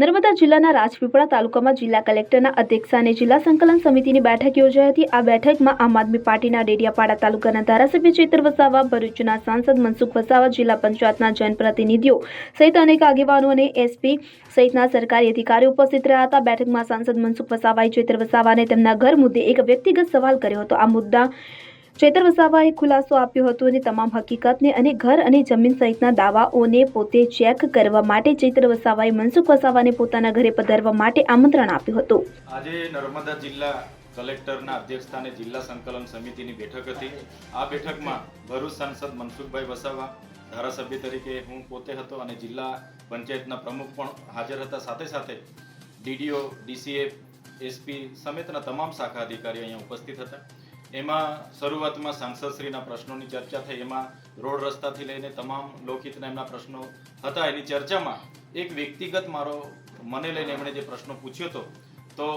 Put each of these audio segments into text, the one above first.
નર્મદા જિલ્લાના રાજપીપળા તાલુકામાં જિલ્લા કલેક્ટરના અધ્યક્ષાને જિલ્લા સંકલન સમિતિની બેઠક યોજાઈ હતી. આ બેઠકમાં આમ આદમી પાર્ટીના ડેડિયાપાડા તાલુકાના ધારાસભ્ય ચેતર વસાવા, ભરૂચના સાંસદ મનસુખ વસાવા, જિલ્લા પંચાયતના જનપ્રતિનિધિઓ સહિત અનેક આગેવાનો અને એસપી સહિતના સરકારી અધિકારીઓ ઉપસ્થિત રહ્યા હતા. બેઠકમાં સાંસદ મનસુખ વસાવાએ ચેતર વસાવાને તેમના ઘર મુદ્દે એક વ્યક્તિગત સવાલ કર્યો હતો. આ મુદ્દા ચેતર વસાવાએ ખુલાસો આપ્યો હતો અને તમામ હકીકતને અને ઘર અને જમીન સહિતના દાવાઓને પોતે ચેક કરવા માટે ચેતર વસાવાએ મનસુખ વસાવાને પોતાના ઘરે પધારવા માટે આમંત્રણ આપ્યું હતું. આજે નર્મદા જિલ્લા કલેક્ટરના અધ્યક્ષસ્થાને જિલ્લા સંકલન સમિતિની બેઠક હતી. આ બેઠકમાં ભરૂચ સાંસદ મનસુખભાઈ વસાવા, ધારાસભ્ય તરીકે હું પોતે હતો અને જિલ્લા પંચાયતના પ્રમુખ પણ હાજર હતા. સાથે સાથે ડીડીઓ, ડીસીએફ, એસપી સમેતના તમામ શાખા અધિકારીઓ અહીંયા ઉપસ્થિત હતા. એમાં શરૂઆતમાં સાંસદશ્રીના પ્રશ્નોની ચર્ચા થઈ. એમાં રોડ રસ્તાથી લઈને તમામ લોકહિતના એમના પ્રશ્નો હતા. એની ચર્ચામાં એક વ્યક્તિગત મારો, મને લઈને એમણે જે પ્રશ્નો પૂછ્યો હતો, તો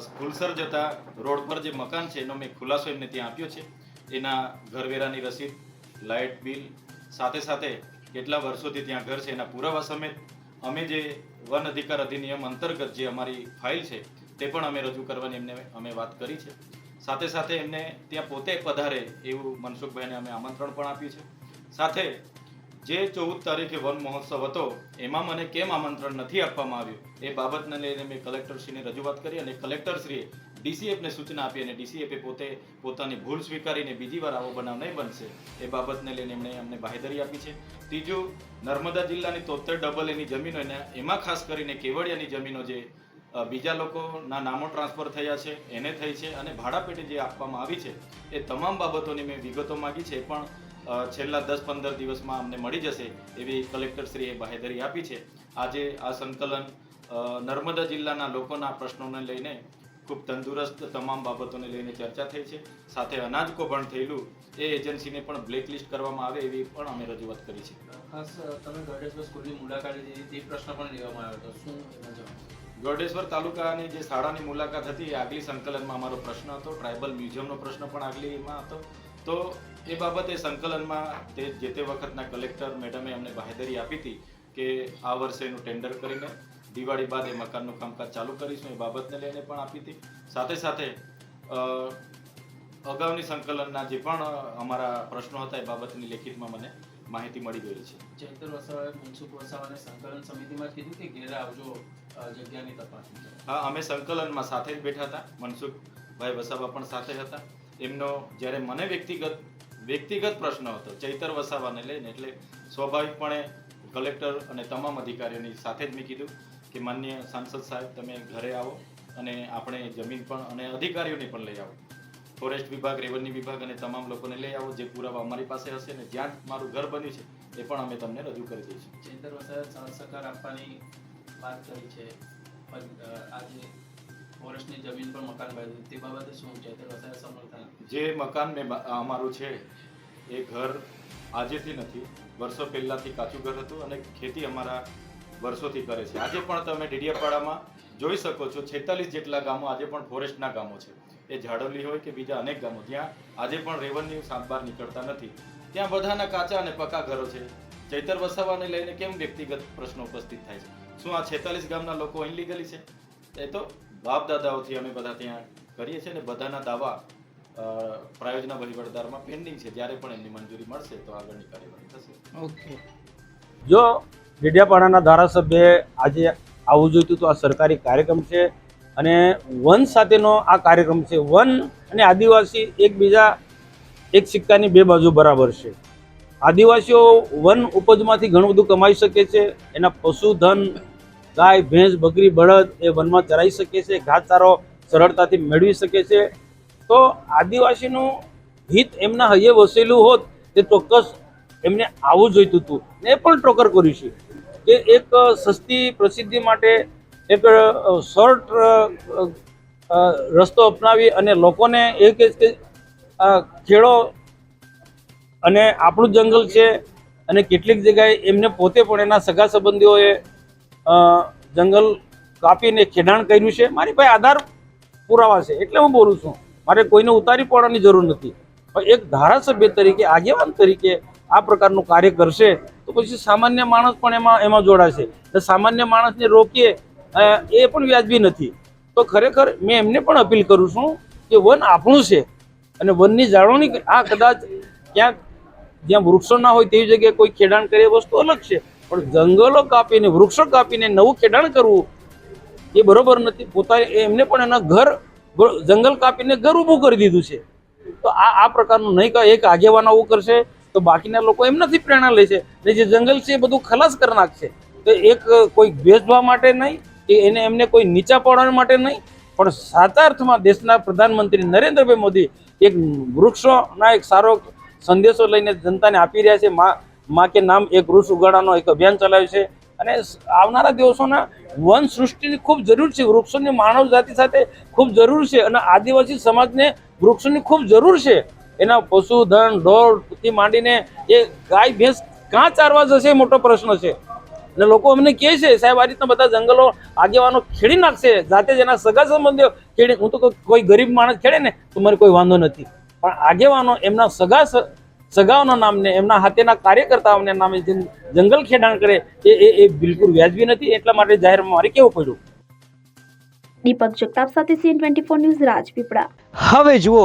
સ્કૂલસર જતા રોડ પર જે મકાન છે, એનો મેં ખુલાસો એમને ત્યાં આપ્યો છે. એના ઘરવેરાની રસીદ, લાઇટ બિલ, સાથે સાથે કેટલા વર્ષોથી ત્યાં ઘર છે, એના પુરાવા સમેત અમે જે વન અધિકાર અધિનિયમ અંતર્ગત જે અમારી ફાઇલ છે, તે પણ અમે રજૂ કરવાની એમને અમે વાત કરી છે. સાથે સાથે એમને ત્યાં પોતે પધારે એવું મનસુખભાઈને અમે આમંત્રણ પણ આપ્યું છે. સાથે જે ચૌદ તારીખે વન મહોત્સવ હતો, એમાં મને કેમ આમંત્રણ નથી આપવામાં આવ્યું, એ બાબતને લઈને મેં કલેક્ટરશ્રીને રજૂઆત કરી અને કલેક્ટરશ્રીએ ડીસીએફને સૂચના આપી અને ડીસીએફે પોતે પોતાની ભૂલ સ્વીકારીને બીજી વાર આવો બનાવ નહીં બનશે, એ બાબતને લઈને એમણે અમને બાહેધરી આપી છે. ત્રીજું, નર્મદા જિલ્લાની તોતેર ડબલ એની જમીનો એમાં ખાસ કરીને કેવડિયાની જમીનો જે બીજા લોકોના નામો ટ્રાન્સફર થયા છે, એને થઈ છે અને ભાડાપેટે જે આપવામાં આવી છે, એ તમામ બાબતોની મેં વિગતો માગી છે પણ છેલ્લા દસ પંદર દિવસમાં અમને મળી જશે એવી કલેક્ટરશ્રીએ બાહેધરી આપી છે. આજે આ સંકલન નર્મદા જિલ્લાના લોકોના પ્રશ્નોને લઈને ખૂબ તંદુરસ્ત તમામ બાબતોને લઈને ચર્ચા થઈ છે. સાથે અનાજ કૌભાંડ થયેલું, એ એજન્સીને પણ બ્લેકલિસ્ટ કરવામાં આવે એવી પણ અમે રજૂઆત કરી છે. ખાસ તમે ગઢેશ્વર સ્કૂલની મુલાકાત લીધી, તે પ્રશ્ન પણ લેવામાં આવ્યો હતો. શું ગોરડેશ્વર તાલુકાની જે શાળાની મુલાકાત હતી આગલી સંકલનમાં અમારો પ્રશ્ન હતો. ટ્રાઇબલ મ્યુઝિયમનો પ્રશ્ન પણ આગલીમાં હતો. તો એ બાબતે સંકલનમાં તે જે તે વખતના કલેક્ટર મેડમે અમને બાહેધરી આપી હતી કે આ વર્ષે એનું ટેન્ડર કરીને દિવાળી બાદ એ મકાનનું કામકાજ ચાલુ કરીશું, એ બાબતને લઈને પણ આપી હતી. સાથે સાથે અગાઉની સંકલનના જે પણ અમારા પ્રશ્નો હતા, એ બાબતની લેખિતમાં મને માહિતી મળી ગઈ છે. ચૈતર વસાવાએ મનસુખ વસાવાને સંકલન સમિતિમાં જ કીધું કે ઘેરે આવજો જગ્યાની તપાસ હા અમે સંકલનમાં સાથે જ બેઠા હતા. મનસુખભાઈ વસાવા પણ સાથે હતા. એમનો જ્યારે મને વ્યક્તિગત વ્યક્તિગત પ્રશ્ન હતો ચૈતર વસાવાને લઈને એટલે સ્વાભાવિકપણે કલેક્ટર અને તમામ અધિકારીઓની સાથે જ મેં કીધું કે માન્ય સાંસદ સાહેબ તમે ઘરે આવો અને આપણે જમીન પણ અને અધિકારીઓને પણ લઈ આવો. ફોરેસ્ટ વિભાગ રેવન્યુ વિભાગ અને તમામ લોકોને લઈ આવો જે પુરાવા અમારી પાસે હશે ને જ્યાં મારું ઘર બન્યું છે એ પણ અમે તમને રજૂ કરી દઈશું. ચૈતર વસાવાએ સાથ સહકાર આપવાની વાત કરી છે. પણ આજે ફોરેસ્ટની જમીન પર મકાન બાંધ્યું તે બાબતે શું ચૈતર વસાવાએ સમર્થન? જે મકાન મેં અમારું છે એ ઘર આજેથી નથી. વર્ષો પહેલાંથી કાચું ઘર હતું અને ખેતી અમારા વર્ષોથી કરે છે. આજે પણ તમે ડેડિયાપાડામાં જોઈ શકો છો, છેતાલીસ જેટલા ગામો આજે પણ ફોરેસ્ટના ગામો છે. એ ઝાડોલી હોય કે બીજા અનેક ગામો, જ્યાં આજે પણ રેવન્યુ સાંભાર નીકળતા નથી. ત્યાં બધાના કાચા અને પક્કા ઘરો છે. ચૈતર વસાવાને લઈને કેમ વ્યક્તિગત પ્રશ્નો ઉપસ્થિત થાય છે? શું આ છેતાલીસ ગામના લોકો અહીં લીગલી છે? એ તો બાપ દાદાઓથી અમે બધા ત્યાં કરીએ છીએ ને બધાના દાવા પ્રાયોજના વહીવટદારમાં પેન્ડિંગ છે. જ્યારે પણ એમની મંજૂરી મળશે તો આગળની કાર્યવાહી થશે. ઓકે જો ડેડિયાપાડાના ધારાસભ્યએ આજે આવવું જોઈતું તો આ સરકારી કાર્યક્રમ છે. અને વન સાથેનો આ કાર્યક્રમ છે. વન અને આદિવાસી એકબીજા એક સિક્કાની બે બાજુ બરાબર છે. આદિવાસીઓ વન ઉપજમાંથી ઘણું બધું કમાઈ શકે છે. એના પશુધન ગાય, ભેંસ, બકરી, બળદ એ વનમાં ચરાઈ શકે છે. ઘાસચારો સરળતાથી મેળવી શકે છે. તો આદિવાસીનું હિત એમના હૈયે વસેલું હોત તે ચોક્કસ એમને આવવું જોઈતું હતું. એ પણ ટોકર કર્યું છે. કે એક સસ્તી પ્રસિદ્ધિ માટે એક શોર્ટ રસ્તો અપનાવી અને લોકોને એ કે ખેડો અને આપણું જંગલ છે અને કેટલીક જગ્યાએ એમને પોતે પણ એના સગા સંબંધીઓએ જંગલ કાપીને ખેડાણ કર્યું છે. મારી પાસે આધાર પુરાવા છે, એટલે હું બોલું છું. મારે કોઈને ઉતારી પડવાની જરૂર નથી. એક ધારાસભ્ય તરીકે, આગેવાન તરીકે આ પ્રકારનું કાર્ય કરશે તો પછી સામાન્ય માણસ પણ એમાં એમાં જોડાશે. સામાન્ય માણસને રોકીએ એ પણ વ્યાજબી નથી. તો ખરેખર મેં એમને પણ અપીલ કરું છું કે વન આપણું છે અને વનની જાળવણી આ કદાચ ક્યાંક જ્યાં વૃક્ષો ના હોય તેવી જગ્યાએ કોઈ ખેડાણ કરે વસ્તુ અલગ છે. પણ જંગલો કાપીને, વૃક્ષો કાપીને નવું ખેડાણ કરવું એ બરોબર નથી. પોતાને એમને પણ એના ઘર જંગલ કાપીને ઘર ઊભું કરી દીધું છે. તો આ આ પ્રકારનું નહીં એક આગેવાન આવું કરશે તો બાકીના લોકો એમનાથી પ્રેરણા લે છે ને જે જંગલ છે એ બધું ખલાસ કરી નાખશે. તો એક કોઈ ભેદભાવ માટે નહીં, કે એને એમને કોઈ નીચા પાડવા માટે નહીં, પણ સાચા અર્થમાં દેશના પ્રધાનમંત્રી નરેન્દ્રભાઈ મોદી એક વૃક્ષોના એક સારો સંદેશો લઈને જનતાને આપી રહ્યા છે. મા કે નામ એક વૃક્ષ ઉગાડવાનો એક અભિયાન ચલાવ્યું છે. અને આવનારા દિવસોના વન સૃષ્ટિની ખૂબ જરૂર છે. વૃક્ષોની માનવ જાતિ સાથે ખૂબ જરૂર છે અને આદિવાસી સમાજને વૃક્ષોની ખૂબ જરૂર છે. એના પશુધન ઢોરથી માંડીને એ ગાય ભેંસ ક્યાં ચારવા જશે એ મોટો પ્રશ્ન છે. અને લોકો અમને કહે છે સાહેબ આ રીતના બધા જંગલો આગેવાનો ખેડી નાખશે જાતે જ એના સગા સંબંધીઓ ખેડી હું તો કોઈ ગરીબ માણસ ખેડે ને તો મને કોઈ વાંધો નથી. પણ આગેવાનો એમના સગા સગાઓના નામને એમના હાથેના કાર્યકર્તાઓને નામે જે જંગલ ખેડાણ કરે એ એ એ બિલકુલ વ્યાજબી નથી એટલા માટે જાહેરમાં મારે કેવું પડ્યું? દીપક જગતાપ સાથે CN twenty four news Rajpipla. હવે જુઓ